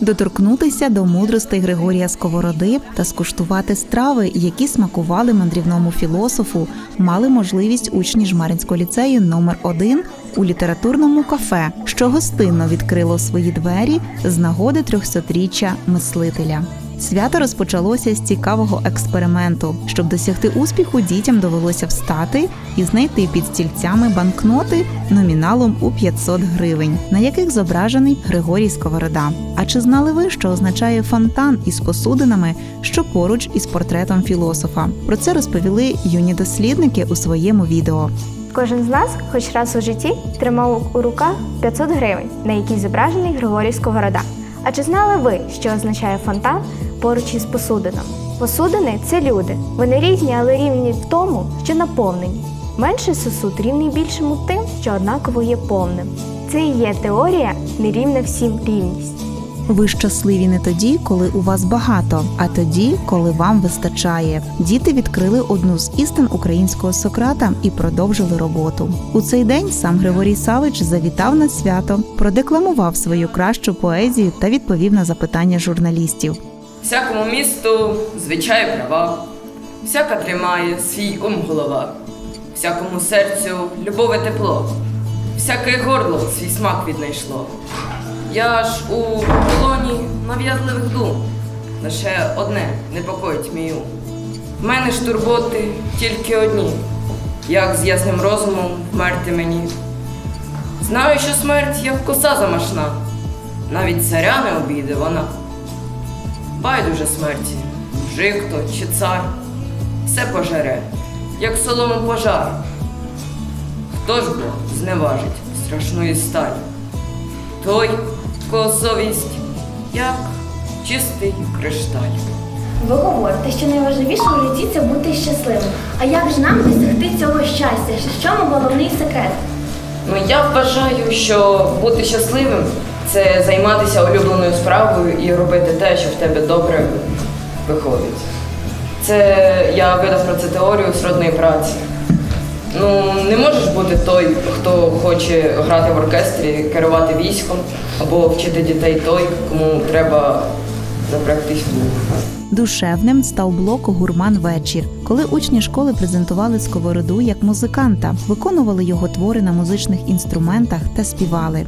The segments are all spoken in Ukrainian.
доторкнутися до мудростей Григорія Сковороди та скуштувати страви, які смакували мандрівному філософу, мали можливість учні Жмаринського ліцею номер 1 у літературному кафе, що гостинно відкрило свої двері з нагоди 300-річчя мислителя. Свято розпочалося з цікавого експерименту. Щоб досягти успіху, дітям довелося встати і знайти під стільцями банкноти номіналом у 500 гривень, на яких зображений Григорій Сковорода. А чи знали ви, що означає фонтан із посудинами, що поруч із портретом філософа? Про це розповіли юні дослідники у своєму відео. Кожен з нас, хоч раз у житті, тримав у руках 500 гривень, на якій зображений Григорій Сковорода. А чи знали ви, що означає фонтан поруч із посудином? Посудини це люди. Вони різні, але рівні в тому, що наповнені. Менший сосуд рівний більшому тим, що однаково є повним. Це і є теорія нерівна всім рівність. Ви щасливі не тоді, коли у вас багато, а тоді, коли вам вистачає. Діти відкрили одну з істин українського Сократа і продовжили роботу. У цей день сам Григорій Савич завітав на свято, продекламував свою кращу поезію та відповів на запитання журналістів. Всякому місту звичай права, всяка тримає свій ум голова, всякому серцю любове тепло, всяке горло свій смак віднайшло. Я ж у полоні нав'язливих дум, лише одне непокоїть мій ум. В мене ж турботи тільки одні, як з ясним розумом вмерти мені. Знаю, що смерть як коса замашна, навіть царя не обійде вона. Байдуже смерті, жив хто чи цар, все пожере, як солому пожар. Хто ж бо зневажить страшної сталі? Той, кого совість, як чистий кришталь. Ви говорите, що найважливіше у житті це бути щасливим. А як ж нам досягти цього щастя? В чому головний секрет? Ну я вважаю, що бути щасливим це займатися улюбленою справою і робити те, що в тебе добре виходить. Це я видав про це теорію сродної праці. Ну, не можеш бути той, хто хоче грати в оркестрі, керувати військом або вчити дітей той, кому треба запрягтись в луг. Душевним став блок Гурман вечір, коли учні школи презентували сковороду як музиканта, виконували його твори на музичних інструментах та співали.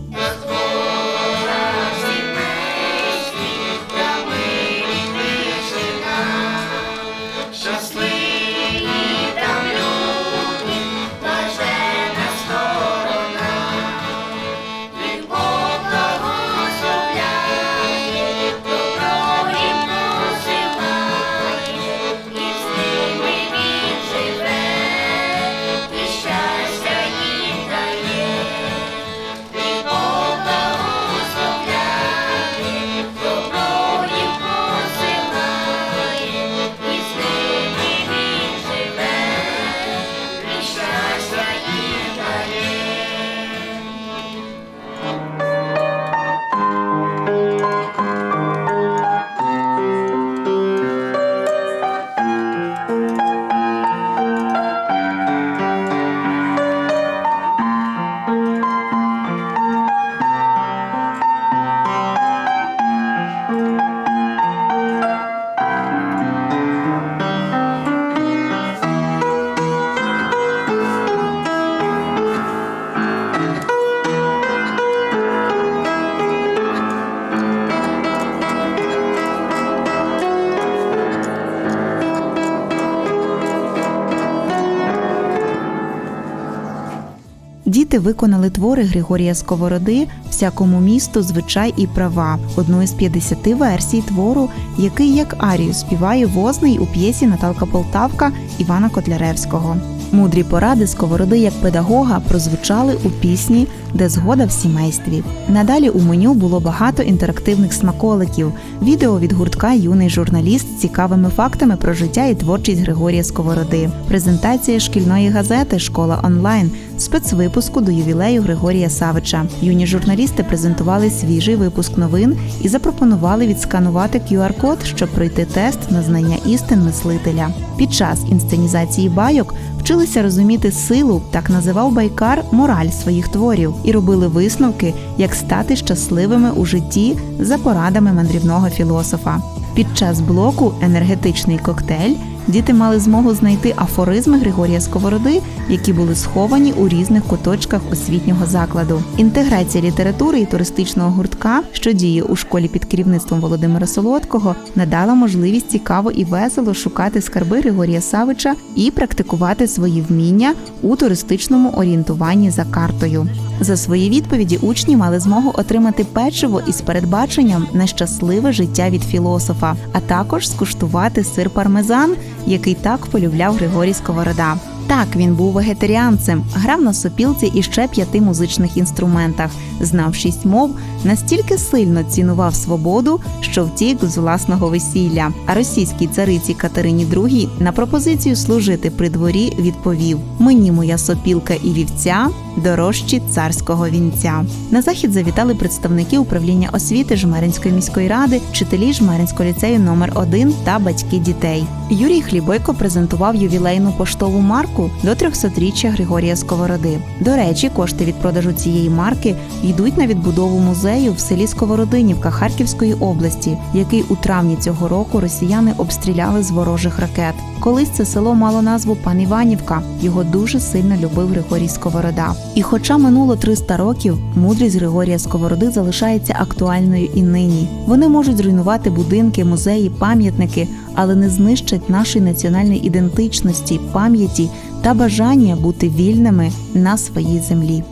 Діти виконали твори Григорія Сковороди всякому місту, звичай і права, одну із 50 версій твору, який як арію співає возний у п'єсі Наталка Полтавка Івана Котляревського. Мудрі поради Сковороди як педагога прозвучали у пісні Де згода в сімействі. Надалі у меню було багато інтерактивних смаколиків, відео від гуртка Юний журналіст з цікавими фактами про життя і творчість Григорія Сковороди, презентація шкільної газети Школа онлайн спецвипуску до ювілею Григорія Савича. Юні журналісти презентували свіжий випуск новин і запропонували відсканувати QR-код, щоб пройти тест на знання істин мислителя. Під час інсценізації байок вчилися розуміти силу, так називав байкар мораль своїх творів, і робили висновки, як стати щасливими у житті за порадами мандрівного філософа. Під час блоку енергетичний коктейль діти мали змогу знайти афоризми Григорія Сковороди, які були сховані у різних куточках освітнього закладу. Інтеграція літератури і туристичного гуртка, що діє у школі під керівництвом Володимира Солодкого, надала можливість цікаво і весело шукати скарби Григорія Савича і практикувати свої вміння у туристичному орієнтуванні за картою. За свої відповіді учні мали змогу отримати печиво із передбаченням на щасливе життя від філософа, а також скуштувати сир пармезан, який так полюбляв Григорій Сковорода. Так, він був вегетаріанцем, грав на сопілці і ще п'яти музичних інструментах, знав шість мов, настільки сильно цінував свободу, що втік з власного весілля. А російській цариці Катерині II на пропозицію служити при дворі відповів: Мені моя сопілка і вівця дорожчі царського вінця. На захід завітали представники управління освіти Жмеринської міської ради, вчителі Жмеринського ліцею номер 1 та батьки дітей. Юрій Хлібойко презентував ювілейну поштову марку до 300-річчя Григорія Сковороди. До речі, кошти від продажу цієї марки йдуть на відбудову музею в селі Сковородинівка Харківської області, який у травні цього року росіяни обстріляли з ворожих ракет. Колись це село мало назву Пан Іванівка. Його дуже сильно любив Григорій Сковорода. І хоча минуло 300 років, мудрість Григорія Сковороди залишається актуальною і нині. Вони можуть зруйнувати будинки, музеї, пам'ятники, але не знищать нашої національної ідентичності, пам'яті та бажання бути вільними на своїй землі.